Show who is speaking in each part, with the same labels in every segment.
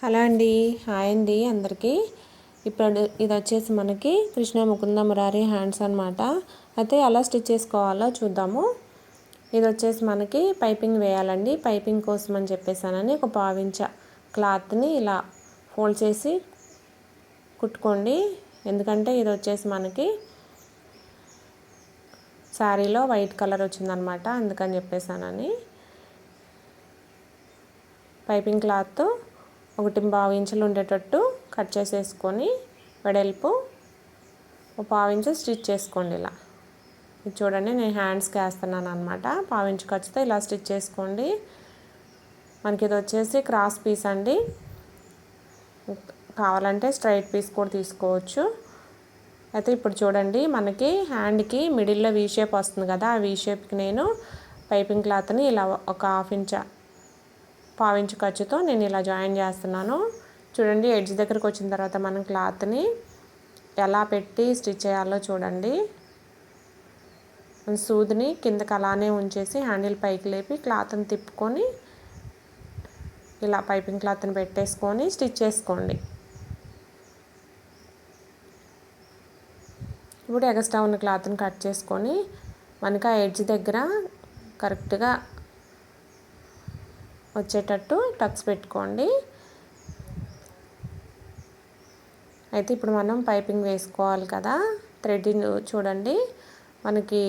Speaker 1: Hello అండి. Hi అండి అందరికీ. ఇప్పుడు ఇది వచ్చేసి మనకి కృష్ణ ముకుంద మురారి హ్యాండ్స్ అనమాట అయితే ఎలా స్టిచ్ చేసుకోవాలో చూద్దాము. ఇది వచ్చేసి మనకి పైపింగ్ వేయాలండి. పైపింగ్ కోసం అని చెప్పేసానని ఒక పావించ క్లాత్ని ఇలా ఫోల్డ్ చేసి కుట్టుకోండి. ఎందుకంటే ఇది వచ్చేసి మనకి శారీలో వైట్ కలర్ వచ్చిందనమాట అందుకని చెప్పేసానని. పైపింగ్ క్లాత్ ఒకటి పావు ఇంచులు ఉండేటట్టు కట్ చేసేసుకొని వెడల్పు ఒక పావు ఇంచు స్టిచ్ చేసుకోండి ఇలా. ఇది చూడండి నేను హ్యాండ్స్కి వేస్తున్నాను అనమాట పావు ఇంచు ఖర్చుతో ఇలా స్టిచ్ చేసుకోండి. మనకి ఇది వచ్చేసి క్రాస్ పీస్ అండి. కావాలంటే స్ట్రైట్ పీస్ కూడా తీసుకోవచ్చు. అయితే ఇప్పుడు చూడండి మనకి హ్యాండ్కి మిడిల్లో వీ షేప్ వస్తుంది కదా ఆ వీ షేప్కి నేను పైపింగ్ క్లాత్ని ఇలా ఒక హాఫ్ ఇంచ్ పావించు ఖర్చుతో నేను ఇలా జాయిన్ చేస్తున్నాను. చూడండి ఎడ్జ్ దగ్గరకు వచ్చిన తర్వాత మనం క్లాత్ని ఎలా పెట్టి స్టిచ్ చేయాలో చూడండి. సూదిని కిందకి అలానే ఉంచేసి హ్యాండిల్ పైకి లేపి క్లాత్ని తిప్పుకొని ఇలా పైపింగ్ క్లాత్ని పెట్టేసుకొని స్టిచ్ చేసుకోండి. ఇప్పుడు ఎగస్ట్రా ఉన్న క్లాత్ని కట్ చేసుకొని మనకి ఆ ఎడ్జ్ దగ్గర కరెక్ట్గా వచ్చేటట్టు టక్స్ పెట్టుకోండి. అయితే ఇప్పుడు మనం పైపింగ్ వేసుకోవాలి కదా. థ్రెడ్ చూడండి. మనకి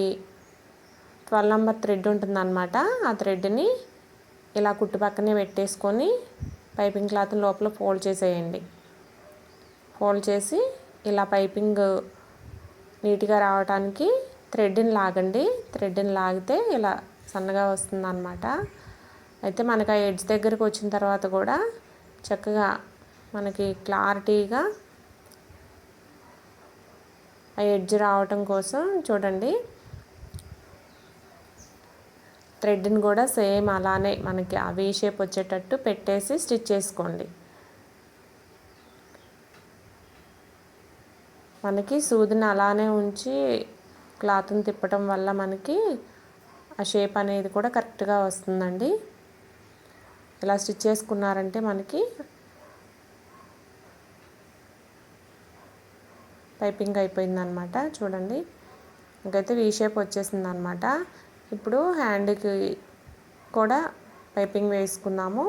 Speaker 1: ట్వెల్వ్ నెంబర్ థ్రెడ్ ఉంటుందన్నమాట. ఆ థ్రెడ్ని ఇలా కుట్టు పక్కనే పెట్టేసుకొని పైపింగ్ క్లాత్ లోపల ఫోల్డ్ చేసేయండి. ఫోల్డ్ చేసి ఇలా పైపింగ్ నీట్గా రావడానికి థ్రెడ్ని లాగండి. థ్రెడ్ని లాగితే ఇలా సన్నగా వస్తుందన్నమాట. అయితే మనకు ఆ ఎడ్జ్ దగ్గరకు వచ్చిన తర్వాత కూడా చక్కగా మనకి క్లారిటీగా ఆ ఎడ్జ్ రావటం కోసం చూడండి. థ్రెడ్ని కూడా సేమ్ అలానే మనకి ఆ వీ షేప్ వచ్చేటట్టు పెట్టేసి స్టిచ్ చేసుకోండి. మనకి సూదిని అలానే ఉంచి క్లాత్ని తిప్పటం వల్ల మనకి ఆ షేప్ అనేది కూడా కరెక్ట్గా వస్తుందండి. ఇలా స్టిచ్ చేసుకున్నారంటే మనకి పైపింగ్ అయిపోయిందనమాట చూడండి. ఇంకైతే వీ షేప్ వచ్చేసింది అనమాట ఇప్పుడు హ్యాండ్కి కూడా పైపింగ్ వేసుకున్నాము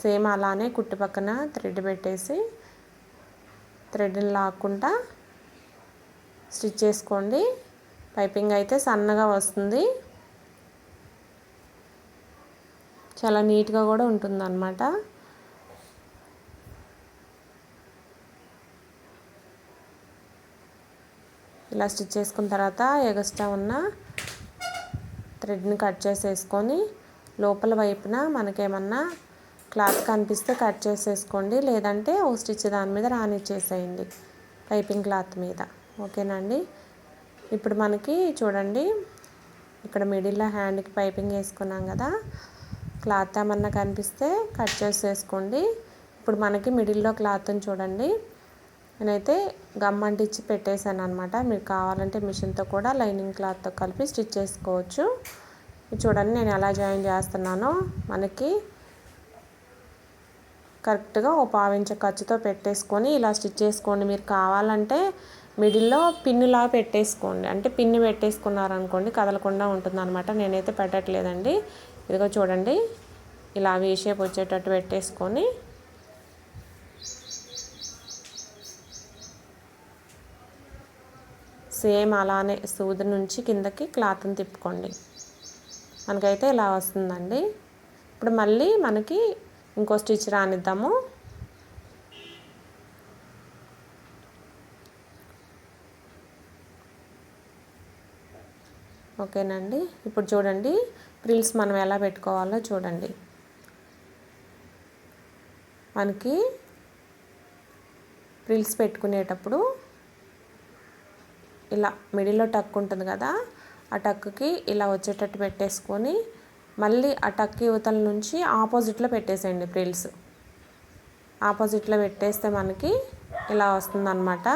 Speaker 1: సేమ్ అలానే కుట్టు పక్కన థ్రెడ్ పెట్టేసి థ్రెడ్ని లాక్కుండా స్టిచ్ చేసుకోండి. పైపింగ్ అయితే సన్నగా వస్తుంది. చాలా నీట్గా కూడా ఉంటుందన్నమాట. ఇలా స్టిచ్ చేసుకున్న తర్వాత ఎగస్ట్రా ఉన్న థ్రెడ్ని కట్ చేసేసుకొని లోపల వైపున మనకేమన్నా క్లాత్ కనిపిస్తే కట్ చేసేసుకోండి. లేదంటే ఓ స్టిచ్ దాని మీద రానిచ్చేసేయండి పైపింగ్ క్లాత్ మీద. ఓకేనండి ఇప్పుడు మనకి చూడండి ఇక్కడ మిడిల్లో హ్యాండ్కి పైపింగ్ వేసుకున్నాం కదా. క్లాత్ ఏమన్నా కనిపిస్తే కట్ చేసేసుకోండి. ఇప్పుడు మనకి మిడిల్లో క్లాత్ని చూడండి. నేనైతే గమ్ అంటించి పెట్టేశాను అనమాట మీరు కావాలంటే మిషన్తో కూడా లైనింగ్ క్లాత్తో కలిపి స్టిచ్ చేసుకోవచ్చు. చూడండి నేను ఎలా జాయిన్ చేస్తున్నానో. మనకి కరెక్ట్గా ఓ పావించ ఖర్చుతో పెట్టేసుకొని ఇలా స్టిచ్ చేసుకోండి. మీరు కావాలంటే మిడిల్లో పిన్నులా పెట్టేసుకోండి. అంటే పిన్ను పెట్టేసుకున్నారనుకోండి కదలకుండా ఉంటుంది అనమాట నేనైతే పెట్టట్లేదండి. ఇదిగో చూడండి. ఇలా వీ షేప్ వచ్చేటట్టు పెట్టేసుకొని సేమ్ అలానే సూది నుంచి కిందకి క్లాత్ని తిప్పుకోండి. మనకైతే ఇలా వస్తుందండి. ఇప్పుడు మళ్ళీ మనకి ఇంకో స్టిచ్ రానిద్దాము. ఓకేనండి. ఇప్పుడు చూడండి. ప్రిల్స్ మనం ఎలా పెట్టుకోవాలో చూడండి. మనకి ప్రిల్స్ పెట్టుకునేటప్పుడు ఇలా మిడిల్లో టక్ ఉంటుంది కదా ఆ టక్కి ఇలా వచ్చేటట్టు పెట్టేసుకొని మళ్ళీ ఆ టక్ యువతల నుంచి ఆపోజిట్లో పెట్టేసేయండి ప్రిల్స్ ఆపోజిట్లో పెట్టేస్తే మనకి ఇలా వస్తుందన్నమాట.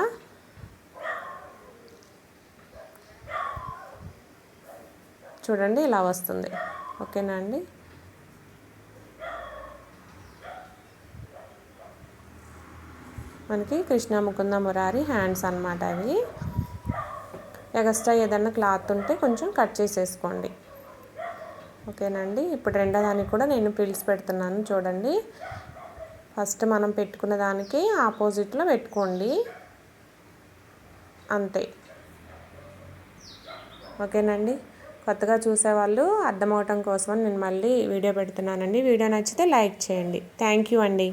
Speaker 1: చూడండి ఇలా వస్తుంది. ఓకేనా అండి? మనకి కృష్ణ ముకుంద మురారి హ్యాండ్స్ అనమాట అవి. ఎగస్ట్రా ఏదన్నా క్లాత్ ఉంటే కొంచెం కట్ చేసేసుకోండి. ఓకేనండి ఇప్పుడు రెండో దానికి కూడా నేను పిల్స్ పెడుతున్నాను చూడండి. ఫస్ట్ మనం పెట్టుకున్న దానికి ఆపోజిట్లో పెట్టుకోండి. అంతే. ఓకేనండి కొత్తగా చూసేవాళ్ళు అర్థమవటం కోసం నేను మళ్ళీ వీడియో పెడుతున్నానండి. వీడియో నచ్చితే లైక్ చేయండి. థ్యాంక్ యూ అండి.